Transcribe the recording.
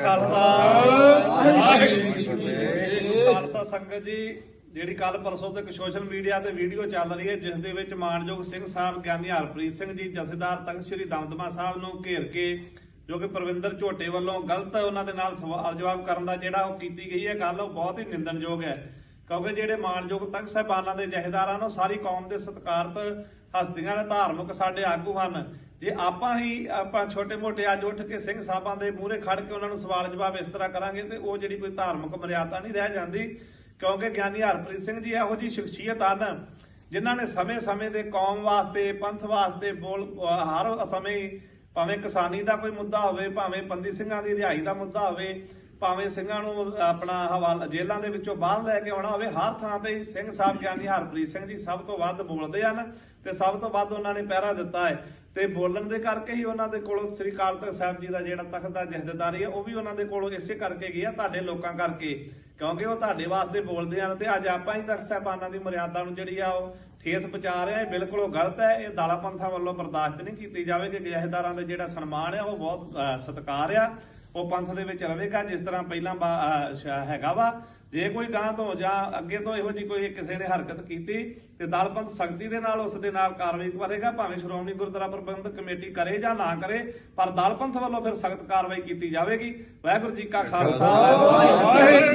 ਖਾਲਸਾ ਵਾਹਿਗੁਰੂ ਜੀ ਕੀ ਫਤਿਹ। ਖਾਲਸਾ ਸੰਗਤ ਜੀ ਜਿਹੜੀ ਕੱਲ ਪਰਸੋਂ ਤੋਂ ਸੋਸ਼ਲ ਮੀਡੀਆ ਤੇ ਵੀਡੀਓ ਚੱਲ ਰਹੀ ਹੈ ਜਿਸ ਦੇ ਵਿੱਚ ਮਾਨਯੋਗ ਸਿੰਘ ਸਾਹਿਬ ਗਿਆਨੀ ਹਰਪ੍ਰੀਤ ਸਿੰਘ ਜੀ ਜਥੇਦਾਰ ਤਖਤ ਸ੍ਰੀ ਦਮਦਮਾ ਸਾਹਿਬ ਨੂੰ ਘੇਰ ਕੇ ਜੋ ਕਿ ਪ੍ਰਵਿੰਦਰ ਝੋਟੇ ਵੱਲੋਂ ਗਲਤ ਉਹਨਾਂ ਦੇ ਨਾਲ ਸਵਾਲ ਜਵਾਬ ਕਰਨ ਦਾ ਜਿਹੜਾ ਉਹ ਕੀਤੀ ਗਈ ਹੈ ਗੱਲ ਉਹ ਬਹੁਤ ਹੀ ਨਿੰਦਣਯੋਗ ਹੈ ਕਿਉਂਕਿ ਜਿਹੜੇ ਮਾਨਯੋਗ ਤਖਤ ਸਾਹਿਬਾਨਾਂ ਦੇ ਜਥੇਦਾਰਾਂ ਨੂੰ ਸਾਰੀ ਕੌਮ ਦੇ ਸਤਿਕਾਰਤ ਹਸਤੀਆਂ ਨੇ ਧਾਰਮਿਕ ਸਾਡੇ ਆਗੂ ਹਨ। ਜੇ ਆਪਾਂ ਹੀ, ਆਪਾਂ ਛੋਟੇ ਮੋਟੇ ਅੱਜ ਉੱਠ ਕੇ ਸਿੰਘ ਸਾਹਿਬਾਂ ਦੇ ਮੂਹਰੇ ਖੜ ਕੇ ਉਹਨਾਂ ਨੂੰ ਸਵਾਲ ਜਵਾਬ ਇਸ ਤਰ੍ਹਾਂ ਕਰਾਂਗੇ ਤੇ ਉਹ ਜਿਹੜੀ ਕੋਈ ਧਾਰਮਿਕ ਮਰਿਆਦਾ ਨਹੀਂ ਰਹਿ ਜਾਂਦੀ, ਕਿਉਂਕਿ ਗਿਆਨੀ ਹਰਪ੍ਰੀਤ ਸਿੰਘ ਜੀ ਇਹੋ ਜੀ ਸ਼ਖਸੀਅਤ ਹਨ, ਜਿਨ੍ਹਾਂ ਨੇ ਸਮੇਂ-ਸਮੇਂ ਦੇ ਕੌਮ ਵਾਸਤੇ, ਪੰਥ ਵਾਸਤੇ ਬੋਲ, ਹਰ ਸਮੇਂ ਭਾਵੇਂ ਕਿਸਾਨੀ ਦਾ ਕੋਈ ਮੁੱਦਾ ਹੋਵੇ, ਭਾਵੇਂ ਪੰਦੀ ਸਿੰਘਾਂ ਦੀ ਰਿਹਾਈ ਦਾ ਮੁੱਦਾ ਹੋਵੇ ਭਾਵੇਂ ਸਿੰਘਾਂ ਨੂੰ ਆਪਣਾ ਹਵਾਲਾ ਜੇਲਾਂ ਦੇ ਵਿੱਚੋਂ ਬਾਹਰ ਲੈ ਕੇ ਆਉਣਾ ਹੋਵੇ, ਹਰ ਥਾਂ ਤੇ ਸਿੰਘ ਸਾਹਿਬ ਗਿਆਨੀ ਹਰਪ੍ਰੀਤ ਸਿੰਘ ਜੀ ਸਭ ਤੋਂ ਵੱਧ ਬੋਲਦੇ ਹਨ ਤੇ ਸਭ ਤੋਂ ਵੱਧ ਉਹਨਾਂ ਨੇ ਪਹਿਰਾ ਦਿੱਤਾ ਹੈ। ਤੇ ਬੋਲਣ ਦੇ ਕਰਕੇ ਹੀ ਉਹਨਾਂ ਦੇ ਕੋਲੋਂ ਸ੍ਰੀ ਅਕਾਲ ਤਖਤ ਸਾਹਿਬ ਜੀ ਦਾ ਜਿਹੜਾ ਤਖਤ ਦਾ ਜਹਦੇਦਾਰੀ ਹੈ, ਉਹ ਵੀ ਉਹਨਾਂ ਦੇ ਕੋਲੋਂ ਇਸੇ ਕਰਕੇ ਗਿਆ ਤੁਹਾਡੇ ਲੋਕਾਂ ਕਰਕੇ। ਕਿਉਂਕਿ ਉਹ ਤੁਹਾਡੇ ਵਾਸਤੇ ਬੋਲਦੇ ਹਨ ਤੇ ਅੱਜ ਆਪਾਂ ਹੀ ਤਖਤ ਸਾਹਿਬਾਨਾਂ ਦੀ ਮਰਿਆਦਾ ਨੂੰ ਜਿਹੜੀ ਆ ਉਹ ਠੇਸ ਪਹੁੰਚਾ ਰਿਹਾ ਇਹ ਬਿਲਕੁਲ ਉਹ ਗਲਤ ਹੈ। ਇਹ ਦਾਲਾ ਪੰਥਾਂ ਵੱਲੋਂ ਬਰਦਾਸ਼ਤ ਨਹੀਂ ਕੀਤੀ ਜਾਵੇਗੀ। ਜਹੇਦਾਰਾਂ ਦਾ ਜਿਹੜਾ ਸਨਮਾਨ ਹੈ, ਉਹ ਬਹੁਤ ਸਤਿਕਾਰ ਆ। ਉਹ ਪੰਥ ਦੇ ਵਿੱਚ ਰਹੇਗਾ ਜਿਸ ਤਰ੍ਹਾਂ ਪਹਿਲਾਂ ਹੈਗਾ ਵਾ। ਜੇ ਕੋਈ ਗਾਂ ਤੋਂ ਜਾਂ ਅੱਗੇ ਤੋਂ ਇਹੋ ਜੀ ਕੋਈ ਕਿਸੇ ਨੇ ਹਰਕਤ ਕੀਤੀ, ਤੇ ਦਲ ਪੰਥ ਸਖਤੀ ਦੇ ਨਾਲ ਉਸ ਦੇ ਨਾਲ ਕਾਰਵਾਈ ਕਰੇਗਾ, ਭਾਵੇਂ ਸ਼੍ਰੋਮਣੀ ਗੁਰਦੁਆਰਾ ਪ੍ਰਬੰਧਕ ਕਮੇਟੀ ਕਰੇ ਜਾਂ ਨਾ ਕਰੇ, ਪਰ ਦਲ ਪੰਥ ਵੱਲੋਂ ਫਿਰ ਸਖਤ ਕਾਰਵਾਈ ਕੀਤੀ ਜਾਵੇਗੀ। ਵਾਹਿਗੁਰੂ ਜੀ ਕਾ ਖਾਲਸਾ। ਵਾਹਿਗੁਰੂ